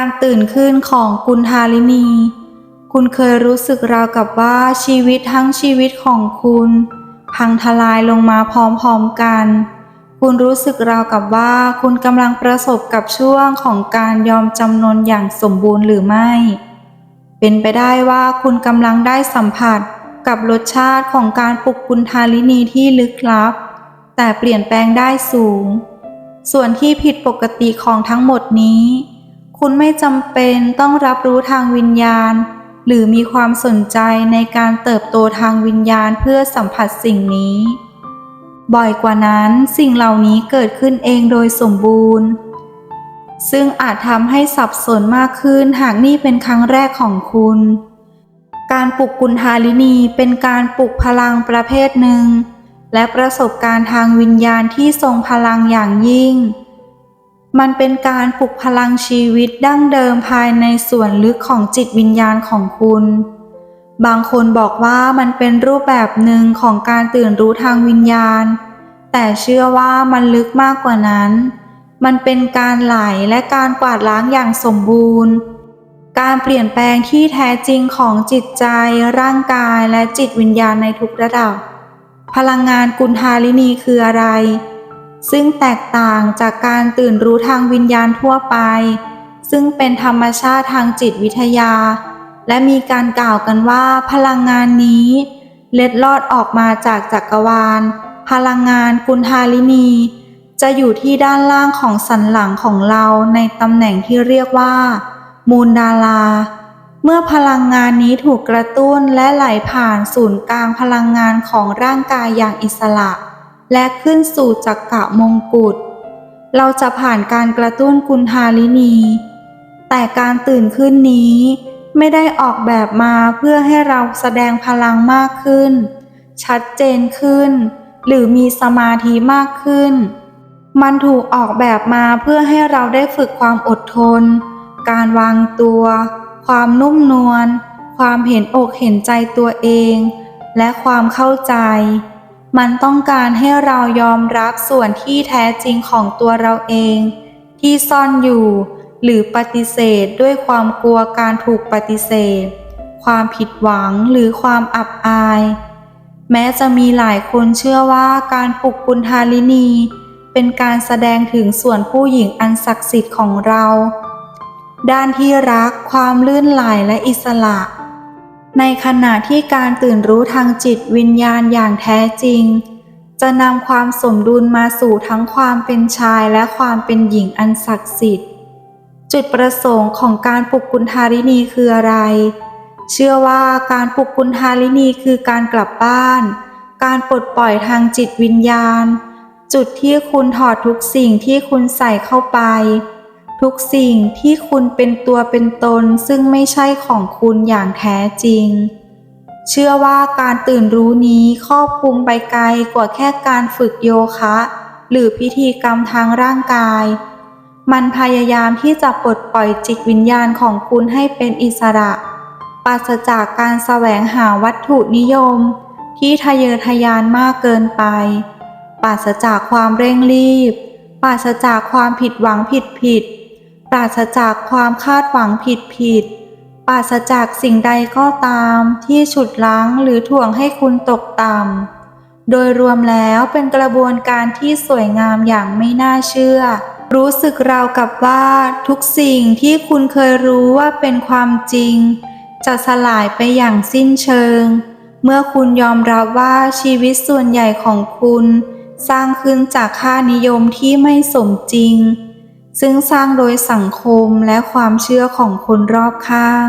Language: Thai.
การตื่นขึ้นของกุณธาลินี คุณเคยรู้สึกราวกับว่าชีวิตทั้งชีวิตของคุณ พังทลายลงมาพร้อมๆกัน คุณรู้สึกราวกับว่าคุณกำลังประสบกับช่วงของการยอมจำนนอย่างสมบูรณ์หรือไม่ เป็นไปได้ว่าคุณกำลังได้สัมผัสกับรสชาติของการปลุกกุณธาลินีที่ลึกลับ แต่เปลี่ยนแปลงได้สูง ส่วนที่ผิดปกติของทั้งหมดนี้ คุณไม่จำเป็นต้องรับรู้ทางวิญญาณ หรือมีความสนใจในการเติบโตทางวิญญาณเพื่อสัมผัสสิ่งนี้ บ่อยกว่านั้นสิ่งเหล่านี้เกิดขึ้นเองโดยสมบูรณ์ ซึ่งอาจทำให้สับสนมากขึ้นหากนี่เป็นครั้งแรกของคุณ การปลุกกุณธาลินีเป็นการปลุกพลังประเภทหนึ่ง และประสบการณ์ทางวิญญาณที่ทรงพลังอย่างยิ่ง มันเป็นการปลุกพลังชีวิตดั้งเดิมภายในส่วนลึกของจิตวิญญาณของคุณ บางคนบอกว่ามันเป็นรูปแบบหนึ่งของการตื่นรู้ทางวิญญาณ แต่เชื่อว่ามันลึกมากกว่านั้น มันเป็นการไหลและการกวาดล้างอย่างสมบูรณ์ การเปลี่ยนแปลงที่แท้จริงของจิตใจ ร่างกายและจิตวิญญาณในทุกระดับ พลังงานกุณธาลินีคืออะไร ซึ่งแตกต่างจากการตื่นรู้ทางวิญญาณทั่วไป ซึ่งเป็นธรรมชาติทางจิตวิทยา และมีการกล่าวกันว่าพลังงานนี้ เล็ดลอดออกมาจากจักรวาล พลังงานกุณธาลินี จะอยู่ที่ด้านล่างของสันหลังของเราในตำแหน่งที่เรียกว่า มูลดาราเมื่อพลังงานนี้ถูกกระตุ้นและไหลผ่านศูนย์กลางพลังงานของร่างกายอย่างอิสระ และขึ้นสู่จักระมงกุฎ เราจะผ่านการกระตุ้นกุณธาลินี แต่การตื่นขึ้นนี้ไม่ได้ออกแบบมาเพื่อให้เราแสดงพลังมากขึ้น ชัดเจนขึ้น หรือมีสมาธิมากขึ้น มันถูกออกแบบมาเพื่อให้เราได้ฝึกความอดทน การวางตัว ความนุ่มนวล ความเห็นอกเห็นใจตัวเอง และความเข้าใจ มันต้องการให้เรายอมรับส่วนที่แท้จริงของตัวเราเอง ที่ซ่อนอยู่ หรือปฏิเสธด้วยความกลัวการถูกปฏิเสธ ความผิดหวังหรือความอับอาย แม้จะมีหลายคนเชื่อว่าการปลุกกุณธาลินี เป็นการแสดงถึงส่วนผู้หญิงอันศักดิ์สิทธิ์ของเรา ด้านที่รักความลื่นไหลและอิสระ ในขณะที่การตื่นรู้ทางจิตวิญญาณอย่างแท้จริง จะนำความสมดุลมาสู่ทั้งความเป็นชายและความเป็นหญิงอันศักดิ์สิทธิ์ จุดประสงค์ของการปลุกกุณธารินีคืออะไร เชื่อว่าการปลุกกุณธารินีคือการกลับบ้าน การปลดปล่อยทางจิตวิญญาณ จุดที่คุณถอดทุกสิ่งที่คุณใส่เข้าไป ทุกสิ่งที่คุณเป็นตัวเป็นตนซึ่งไม่ใช่ของคุณอย่างแท้จริง เชื่อว่าการตื่นรู้นี้ครอบคลุมไปไกลกว่าแค่การฝึกโยคะ หรือพิธีกรรมทางร่างกาย มันพยายามที่จะปลดปล่อยจิตวิญญาณของคุณให้เป็นอิสระ ปราศจากการแสวงหาวัตถุนิยม ที่ทะเยอทะยานมากเกินไป ปราศจากความเร่งรีบ ปราศจากความผิดหวังผิดผิด ปราศจากความคาดหวังผิดผิดปราศจากสิ่งใดก็ตามที่ฉุดลั้งหรือถ่วงให้คุณตกต่ำ โดยรวมแล้วเป็นกระบวนการที่สวยงามอย่างไม่น่าเชื่อ รู้สึกราวกับว่าทุกสิ่งที่คุณเคยรู้ว่าเป็นความจริง จะสลายไปอย่างสิ้นเชิง เมื่อคุณยอมรับว่าชีวิตส่วนใหญ่ของคุณ สร้างขึ้นจากค่านิยมที่ไม่สมจริง ซึ่งสร้างโดยสังคมและความเชื่อของคนรอบข้าง